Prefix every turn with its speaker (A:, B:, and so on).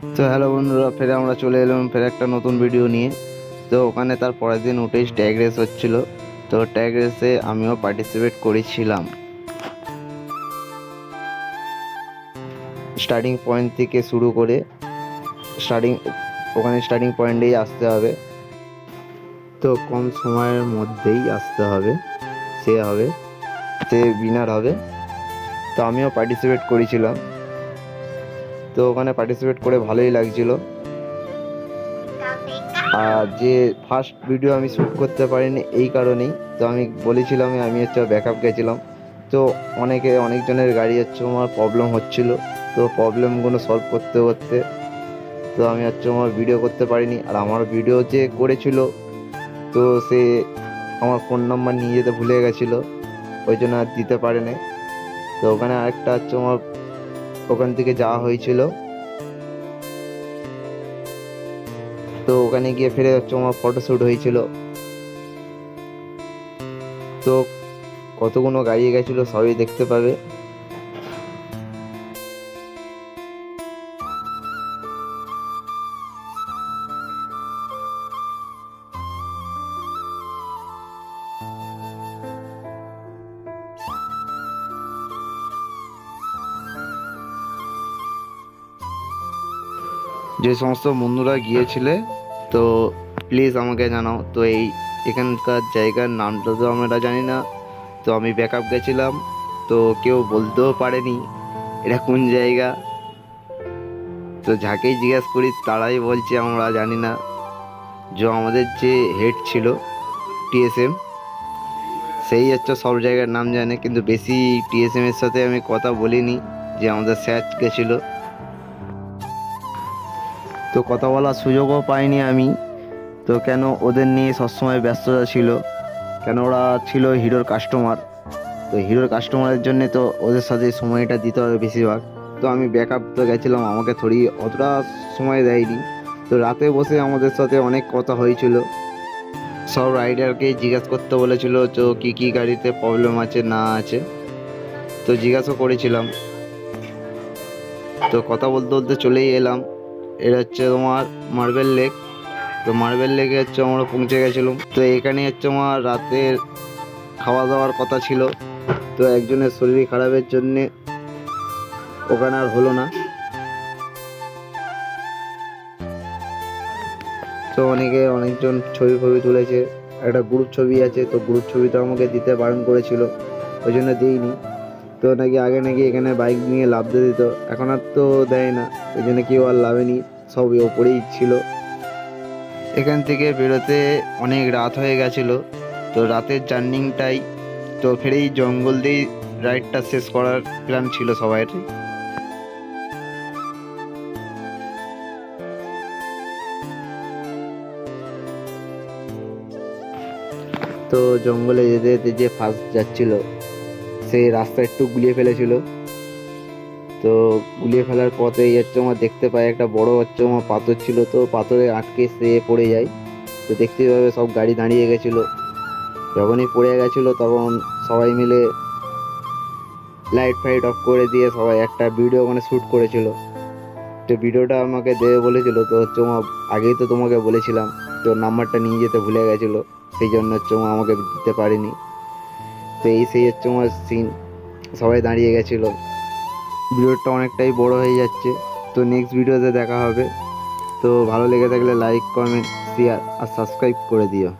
A: তো হ্যালো বন্ধুরা, ফের আমরা চলে এলাম, ফের একটা নতুন ভিডিও নিয়ে। তো ওখানে তার পরের দিন উঠেই ট্যাগ রেস হচ্ছিল। তো ট্যাগ রেসে আমিও পার্টিসিপেট করেছিলাম। স্টার্টিং পয়েন্ট থেকে শুরু করে স্টার্টিং ওখানে স্টার্টিং পয়েন্টেই আসতে হবে। তো কম সময়ের মধ্যেই আসতে হবে, সে হবে, সে উইনার হবে। তো আমিও পার্টিসিপেট করেছিলাম। তো ওখানে পার্টিসিপেট করে ভালোই লাগছিল। আর যে ফার্স্ট ভিডিও আমি শ্যুট করতে পারিনি এই কারণেই। তো আমি বলেছিলাম আমি হচ্ছে ব্যাকআপ গেছিলাম। তো অনেকে অনেকজনের গাড়ি হচ্ছে আমার প্রবলেম হচ্ছিল। তো প্রবলেমগুলো সলভ করতে করতে তো আমি হচ্ছে আমার ভিডিও করতে পারিনি। আর আমার ভিডিও যে করেছিল, তো সে আমার ফোন নাম্বার নিয়ে যেতে ভুলে গেছিল। ওই জন্য আর দিতে পারেনি। তো ওখানে আরেকটা হচ্ছে আমার ওখান থেকে যাওয়া হয়েছিল। তো ওখানে গিয়ে ফিরে হচ্ছে আমার ফটোশ্যুট হয়েছিল। তো কতগুলো গাড়ি গেছিল সবই দেখতে পাবে। যে সমস্ত বন্ধুরা গিয়েছিলে, তো প্লিজ আমাকে জানাও। তো এই এখানকার জায়গার নামটা তো আমরা জানি না। তো আমি ব্যাকআপ গেছিলাম, তো কেউ বলতেও পারেনি এটা কোন জায়গা। তো যাকেই জিজ্ঞেস করি, তারাই বলছে আমরা জানি না। যে আমাদের যে হেড ছিল টিএসএম সেই হচ্ছে সব জায়গার নাম জানে, কিন্তু বেশি টিএসএম এর সাথে আমি কথা বলিনি যে আমাদের স্যার গেছিল। তো কথা বলার সুযোগও পাইনি আমি। তো কেন ওদের নিয়ে সবসময় ব্যস্ততা ছিল? কেন ওরা ছিল হিরোর কাস্টমার তো হিরোর কাস্টমারের জন্য তো ওদের সাথে সময়টা দিতে হবে বেশিরভাগ। তো আমি ব্যাক আপ তো গেছিলাম, আমাকে থোড়ি অতটা সময় দেয়নি। তো রাতে বসে আমাদের সাথে অনেক কথা হয়েছিল। সব রাইডারকে জিজ্ঞাসা করতে বলেছিল, তো কী কী গাড়িতে প্রবলেম আছে, না আছে? তো জিজ্ঞাসা করেছিলাম। তো কথা বলতে বলতে চলেই এলাম। এটা হচ্ছে তোমার মার্বেল লেক তো মার্বেল লেকে হচ্ছে আমরা পৌঁছে গেছিলাম। তো এখানে হচ্ছে আমার রাতের খাওয়া দাওয়ার কথা ছিল। তো একজনের শরীর খারাপের জন্যে ওখানে আর হলো না। তো অনেকে অনেকজন ছবি ফবি তুলেছে। একটা গ্রুপ ছবি আছে, তো গ্রুপ ছবিটা আমাকে দিতে বারণ করেছিল। ওই জন্য দিইনি। তো নাকি আগে নাকি এখানে বাইক নিয়ে লাভ দিয়ে দিত, এখন আর তো দেয় না। ওই জন্য কেউ আর লাভেনি সব ওপরেই ছিল। এখান থেকে বেরোতে অনেক রাত হয়ে গেছিল, তো রাতের জার্নিংটাই, তো ফেরেই জঙ্গল দিয়েই রাইডটা শেষ করার প্ল্যান ছিল সবাই তো জঙ্গলে যেতে যেতে যে ফার্স্ট যাচ্ছিল সেই রাস্তা একটু গুলিয়ে ফেলেছিল। তো গুলিয়ে ফেলার পথেই হচ্ছে আমার দেখতে পাই একটা বড় হচ্ছে আমার পাথর ছিল, তো পাথরে আটকে সে পড়ে যায়। তো দেখতে পাবে সব গাড়ি দাঁড়িয়ে গেছিল। যখনই পড়ে গেছিল তখন সবাই মিলে লাইট ফাইট অফ করে দিয়ে সবাই একটা ভিডিও ওখানে শ্যুট করেছিল। তো ভিডিওটা আমাকে দেবে বলেছিল, তো হচ্ছে আগেই তো তোমাকে বলেছিলাম তো নাম্বারটা নিয়ে যেতে ভুলে গেছিল, সেই জন্য হচ্ছে আমাকে দিতে পারিনি। তো এই সেই হচ্ছে আমার সিন, সবাই দাঁড়িয়ে গেছিল। ভিডিওটা অনেকটাই বড় হয়ে যাচ্ছে, তো নেক্সট ভিডিওতে দেখা হবে। তো ভালো লেগে থাকলে লাইক কমেন্ট শেয়ার আর সাবস্ক্রাইব করে দিও।